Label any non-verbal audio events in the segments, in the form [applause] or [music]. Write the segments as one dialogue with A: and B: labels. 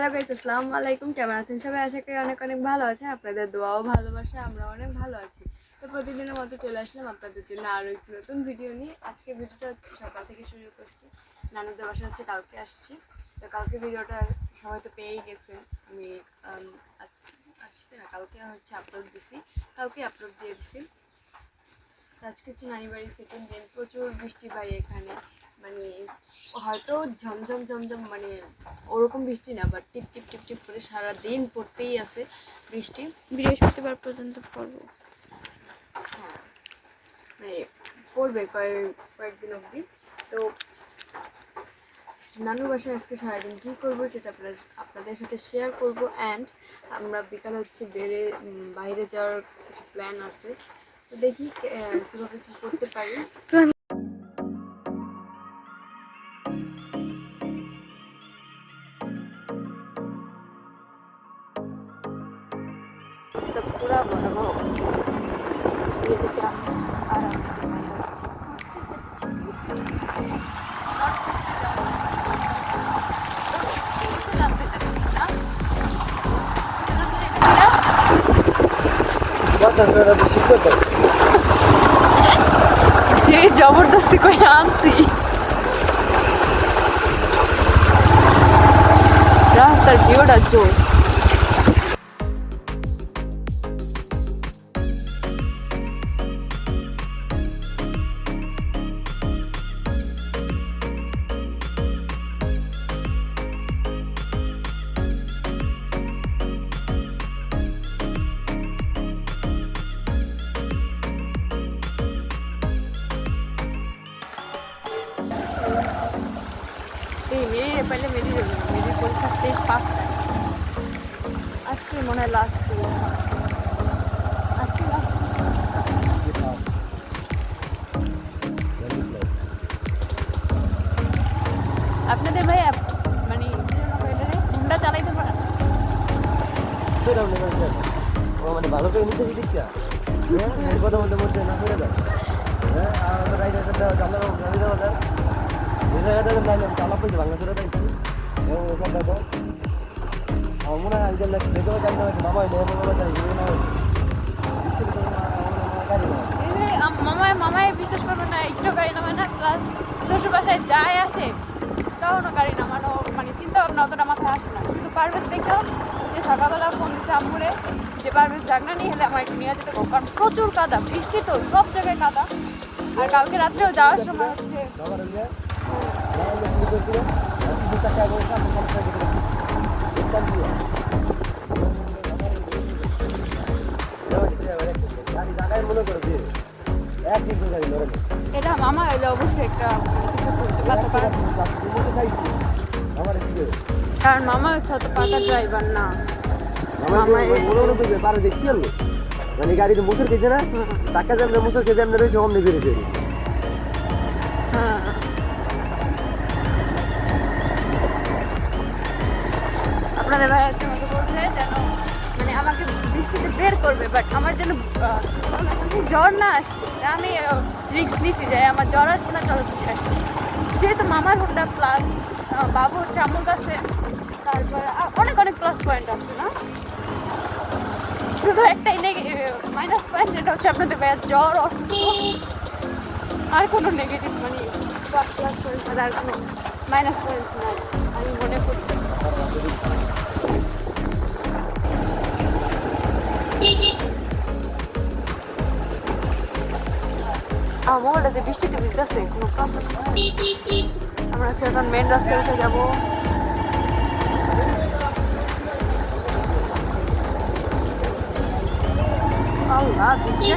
A: হ্যাঁ গাইস আসসালামু আলাইকুম। কেমন আছেন সবাই? আশা করি অনেক অনেক ভালো আছে। আপনাদের দোয়াও ভালোবাসা, আমরা অনেক ভালো আছি। তো প্রতিদিনের মতো চলে আসলাম আপনাদের জন্য আরও একটু নতুন ভিডিও নিয়ে। আজকে ভিডিওটা হচ্ছে সকাল থেকে শুরু করছি। নানুদের বাসা হচ্ছে কালকে আসছি। তো কালকে ভিডিওটা সবাই তো পেয়েই গেছে। আমি আজকে না, কালকে হচ্ছে আপলোড দিছি। কালকে আপলোড দিয়ে দিছি। আজকে হচ্ছে নানি বাড়ির সেকেন্ড দিন। প্রচুর বৃষ্টি পাই এখানে। মানে হয়তো ঝমঝম ঝমঝম মানে ওরকম বৃষ্টি না বাট টিপ টিপ টিপ টিপ করে সারা দিন পড়তেই আছে বৃষ্টি।
B: বৃহস্পতিবার পর্যন্ত পড়ব।
A: হ্যাঁ মানে পড়বে কয়েক কয়েকদিন অবধি। তো নানু বাসায় আজকে সারাদিন কী করব সেটা আপনার আপনাদের সাথে শেয়ার করব। অ্যান্ড আমরা বিকালে হচ্ছে বেড়ে বাইরে যাওয়ার কিছু প্ল্যান আছে। তো দেখি কীভাবে কী করতে পারি। যে জবরদস্তি করে আনছি রাস্তার ভিউটা জোর
C: করে হ্যাঁ কথা বলতে বলতে না করে দেয় হ্যাঁ আর তো রাইড আছে জানলাম গাড়ি যায় দেখো দেখো
B: মামায় মামায় বিশ্বাস করবে না, একটু গাড়ি নামায় না প্লাস শ্বশুর বাসায় যায় আসে, তখনও গাড়ি নামানো মানে চিন্তা ভাবনা অতটা মাথায় আসে না। কিন্তু দেখলাম যে সকালবেলা ফোন দিচ্ছে আম্মুরে যে পারভেজ জাগনা নিয়ে হলে আমার একটু নিয়ে যেতে হবে। কারণ প্রচুর কাদা, বৃষ্টি তো সব জায়গায় কাদা। আর কালকে রাত্রেও যাওয়ার সময় হচ্ছে
C: এলে এলে
B: এটা মামা হলে অবশ্যই একটা কারণ মামা হচ্ছে অত পাকা ড্রাইভার না।
C: পারে দেখি আনলো মানে গাড়িতে মুসর খেয়েছে না? টাকা যেমন মুসর খেয়ে যেমন রয়েছে অমনি বেড়েছে।
B: আপনাদের ভাই আজকে আমাকে বলছে, যেন মানে আমাকে বের করবে বাট আমার যেন জ্বর না আমি রিক্স নিছি যে আমার জ্বর আসবে না, চলো ঠিক আছে যেহেতু মামার হোন্ডা প্লাস বাবু হচ্ছে আমার কাছে, তারপরে অনেক অনেক প্লাস পয়েন্ট আছে, না? একটাই মাইনাস পয়েন্ট যেটা হচ্ছে আপনাদের ভাইয়ের জ্বর, অসুস্থ। আর কোনো নেগেটিভ মানে প্লাস প্লাস পয়েন্ট আর কোনো মাইনাস পয়েন্ট নাই, আমি মনে করি। আমার যে বৃষ্টিতে ভিজতেছে, কোনো প্রবলেম আমরা হচ্ছে এখন মেন রাস্তায় উঠে যাব। আল্লাহ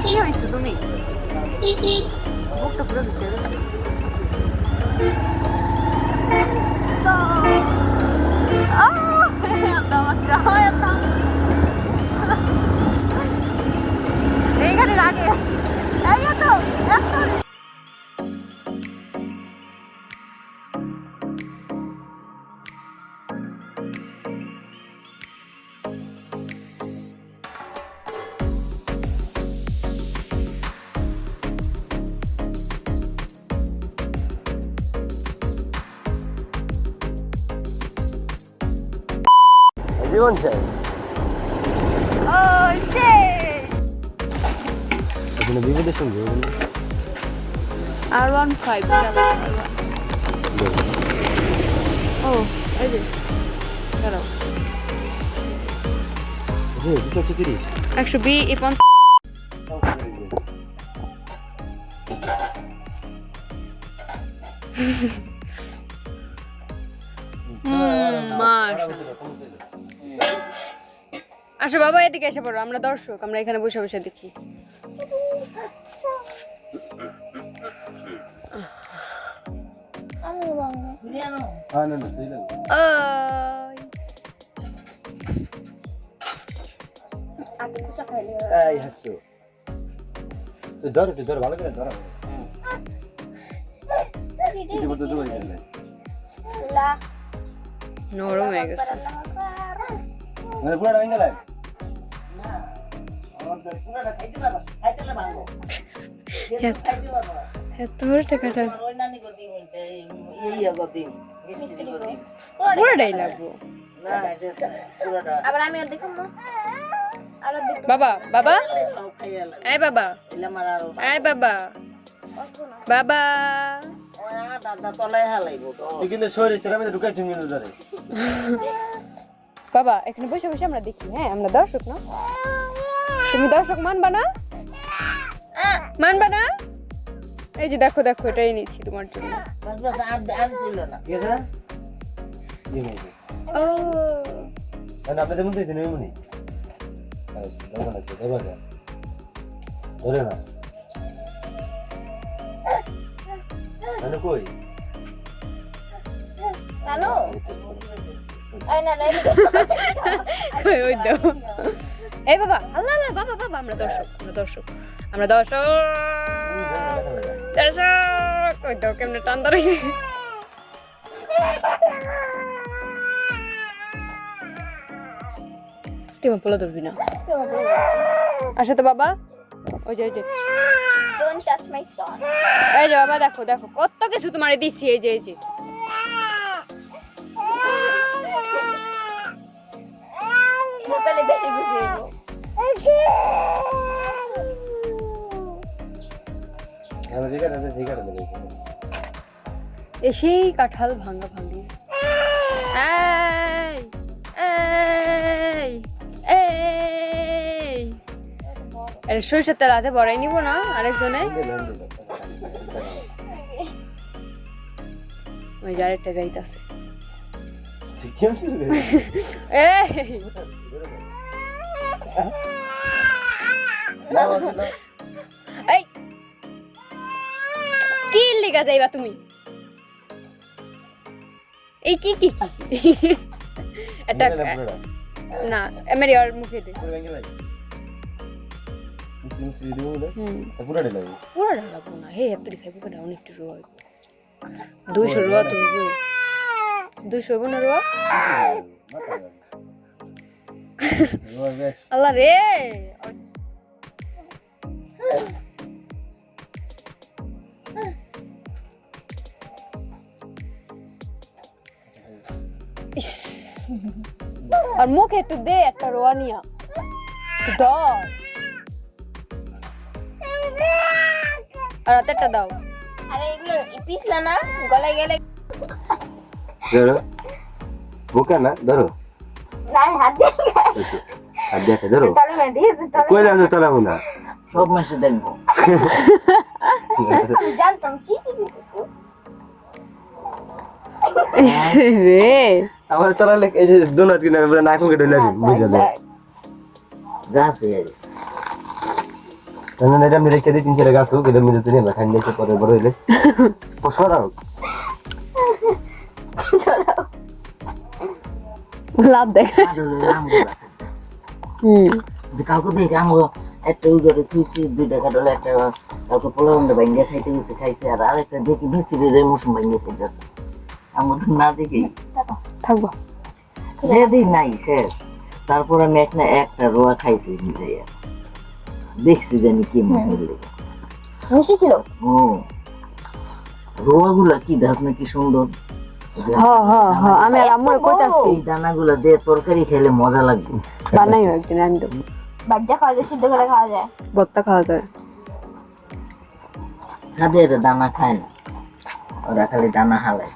B: কি হয়েছে তুমি। বুকটা পুরো ভিজে গেছে।
C: জীবন চাই
B: ও শিট
C: এখানে বিপদের সঙ্গে
A: আর ওয়ান ফাইভ ও এই যে দাঁড়াও
C: দুশো একশো তিরিশ
A: একশো বি এ পঞ্চ [laughs] আসো বাবা এদিকে এসে পড়ো আমরা দর্শক আমরা এখানে বসে বসে দেখি।
C: ধর ধর ভালো করে ধর।
A: নরম হয়ে গেছে।
C: মানে ভেঙে
A: এত বড় টাকাটা পুরোটাই লাগবো
D: আবার আমি আর দেখুন না আর দেখুন
A: বাবা এই এই বাবা এখানে বসে বসে আমরা দেখি হ্যাঁ? আমরা দর্শক না? তুমি দর্শক মানবা না? মানবা না? এই যে দেখো দেখো এটাই নিচ্ছি তোমার জন্য।
C: আপনাদের মধ্যে এমনি ধরে না মানে কই
D: এই
A: ওই দাও। এই বাবা আল্লাহ আল্লাহ বাবা বাবা আমরা দর্শক আমরা দর্শক আমরা দর্শক। দর্শক ওই দাও কেমনে টান্দা রয়েছে তুই আমার পোলা ধরবি না। আসো তো বাবা। ওই যে ওই যে. এই যে বাবা দেখো দেখো কত কিছু তোমার দিছি এই যে এই যে।
D: বেশি খুশি হইব।
C: আছে
A: এসেই কাঁঠাল ভাঙা ভাঙি। এই এই এই। আরে সরিষার তেল হাতে বড়াই নিব না আরেকজনে? ওই যে আরেকটা যাইতাছে। [laughs] এই। এই! কি লিগা যাইবা তুমি? এই কি কি কি? এটা না আর মুখে দে।
C: পুরা ঢেলে
A: পুরো ঢালাবো না। হে এত খাইবো কেন অনেকটা রোয়া দুইশো রোয়া তো দুইশো। রোয়া? আল্লাহ রে। আর মুখে একটু দে একটা রোয়া নিয়া আর হাতেরটা দাও
D: আরে এগুলো পিছলা না গলায় গেলে
C: ধরো বোকা না ধরো
D: না হাত দিয়ে
C: হাত দিয়ে ধরো
D: তাহলে তাহলে
C: কই যাও তোলা না
E: সব মাসে দেখব
D: জানতাম কি
A: রে
C: আমার তোলা এই যে দোনাত কিনা পুরো নাক মুখে ঢেলে বুঝা যায়
E: গাছ হয়ে গেছে
C: এটা আমি রেখে দিই তিন চার গাছ হোক এটা মিলে তিন না খাই পরে বড় হইলে সরাও
A: লাভ দেখ হুম।
E: কাউকে দেখে একটা উদরে থুইছি দুইটা কাটলে একটা কাউকে পোলা উন্ডা খাইতে খাইছে আর আরেকটা দেখি মিস্ত্রি রে মৌসুম খাইতেছে। তো না দেখি।
A: থাকব।
E: যেদিন নাই শেষ। তারপর আমি এক না একটা রোয়া খাইছি মিলাইয়া দেখছি জানি কি মনে হইলে
D: মিশি ছিল?
E: ও রোয়া গুলা কি দাস না কি সুন্দর?
A: হ হ হ। আমি আর আম্মুরে কইতাছি
E: দানাগুলো দিয়ে তরকারি খেলে মজা লাগবে।
A: বানাই একদিন আমি তো
D: বাচ্চা খাওয়া যায় সিদ্ধ করে খাওয়া যায়।
A: ভর্তা খাওয়া যায়।
E: ছাদে এরা দানা খায় না। ওরা খালি দানা হালায়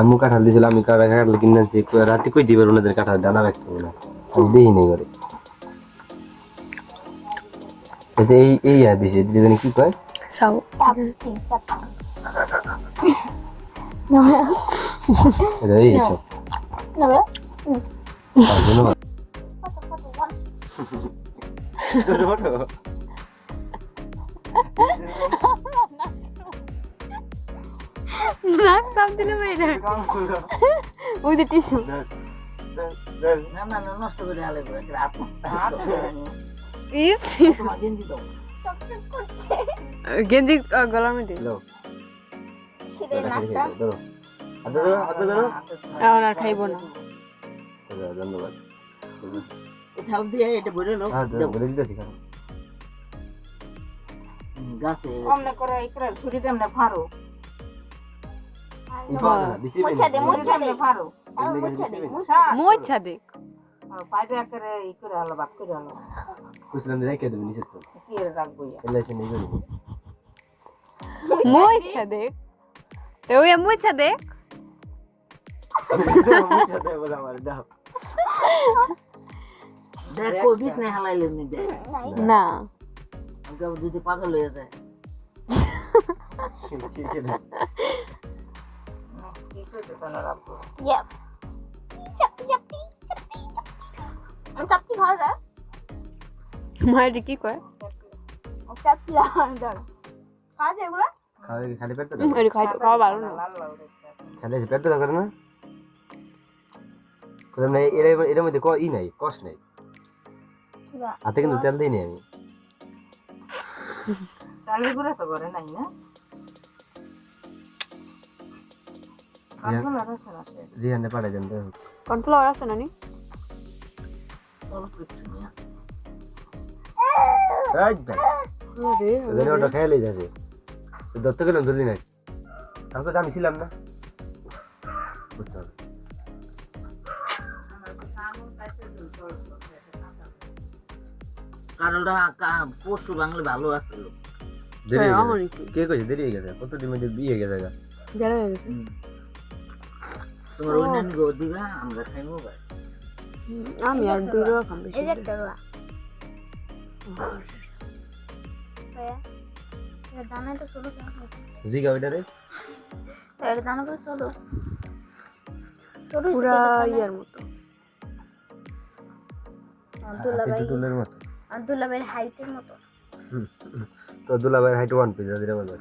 C: আম্মু কাঁঠাল দিয়েছিল আমি কাঁঠাল কিনে আনছি। রাতে কই দিবার ওনাদের কাঁঠাল? দানা রাখছি না আমি দিই নেই করে এই এই আর বেশি দিদি কি কয়?
D: চাপটি
C: এটা এই সব ধন্যবাদ
D: কত কত ওয়ান
A: নাক সাপ দিলে বাইরে ওই যে টিস্যু
E: না না না নষ্ট করে হালে রাত
A: ইস
E: গেঞ্জি
A: গলার মধ্যে এখন আর খাইবো না।
C: ধন্যবাদ।
E: থাল দিয়ে এটা ভরে নাও।
C: হ্যাঁ দিতেছি
E: গাছে।
F: অমনে করে করে ছুরি দেমনে ফারো
C: এই পাওয়া যায় না, বেশি
D: মুছা দে মুছা দে।
F: ফারো
D: মুছা দে মুছা।
A: দেখ
F: পাইটা করে ই করে হলো বাক করে হলো
C: কুসলাম রেখে দেবে নিচে তো।
F: কি রাখব
C: নিয়ে যাবে
A: মোছা দেখ তো ওই মোছা দেখ
C: মুছে দেবে বলে আমার দাও
E: দেখো বিছনে হালাইলে নি দেখ
A: না
E: আমাকে আবার যদি পাগল হয়ে যায়
F: কি করে তো না রাখব
D: ইয়েস চাপটি চাপটি চাপটি চাপটি খাওয়া যায়
A: মায়ের কি কয়
D: চাপটি ধর খাওয়া
C: খালি পেটটা
A: উম, এর খাইতে খাওয়া ভালো না।
C: খালি এসে পেটটা করে না? করে না এর এর মধ্যে ক ই নাই কষ নাই? হাতে কিন্তু তেল দিই নি আমি।
F: চালি করে তো করে নাই না?
C: রিহানে পাঠাই দেন তো
A: কর্নফ্লাওয়ার আছে না নি?
E: অল্প একটু নিয়ে আসে।
C: এই দেখ। ওদের ওটা খেয়ালই যাবে দত্ত গেলাম ধরলি না আমি তো আমি ছিলাম না বুঝতে হবে
E: কারণটা কা- পরশু বাংলা ভালো আছে
C: দেরি গেছে।
A: আমারই কি।
C: কইছে দেরি হয়ে গেছে কত দিন মধ্যে বিয়ে গেছে গা
A: জানা হয়ে গেছে
E: তোমার গো দিবা আমরা
A: আমি আর দুই বেশি
D: এই একটা দানাটা ছোট
C: জিগা ওইটা রে
D: এটা দানাগুলো ছোট ছোট
A: পুরা ইয়ার মতো।
D: আব্দুল্লাহ
C: এই মতো।
D: আব্দুল্লাহ ভাইয়ের হাইটের মতো।
C: তো দুলাভাই হাইট ওয়ান পিস দিলে বলবে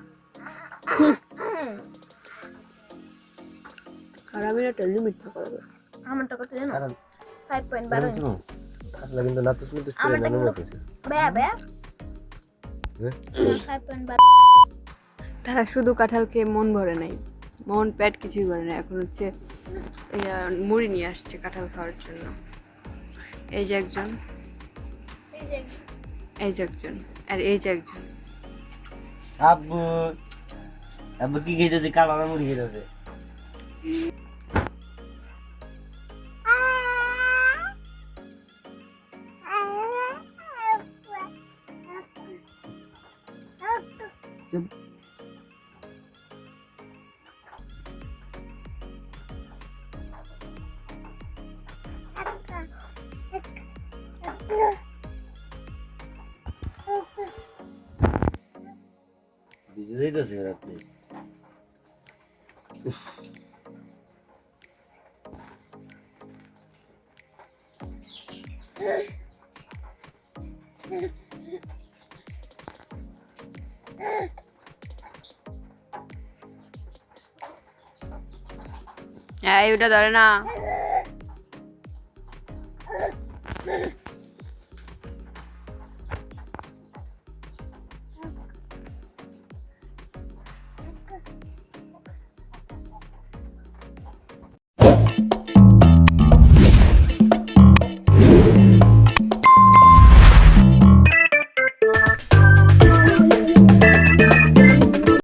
A: আর আমি একটা লিমিট
D: জানো পয়েন্ট বারো ইঞ্চি
C: আসলে কিন্তু নাতুস মুতুস করে
D: আমারটা
C: না
D: বেয়া বেয়া। বারো
A: তারা শুধু কাঁঠাল খেয়ে মন ভরে নাই। মন পেট কিছুই ভরে নাই। এখন হচ্ছে মুড়ি নিয়ে আসছে কাঁঠাল খাওয়ার জন্য। এই যে একজন। এই যে একজন। আর এই যে একজন।
C: আব্বু আব্বু কি খেতেছে? কালো না মুড়ি খেতেছে? ভিজে যাইতেছে রাতে
A: হ্যাঁ ওটা ধরে না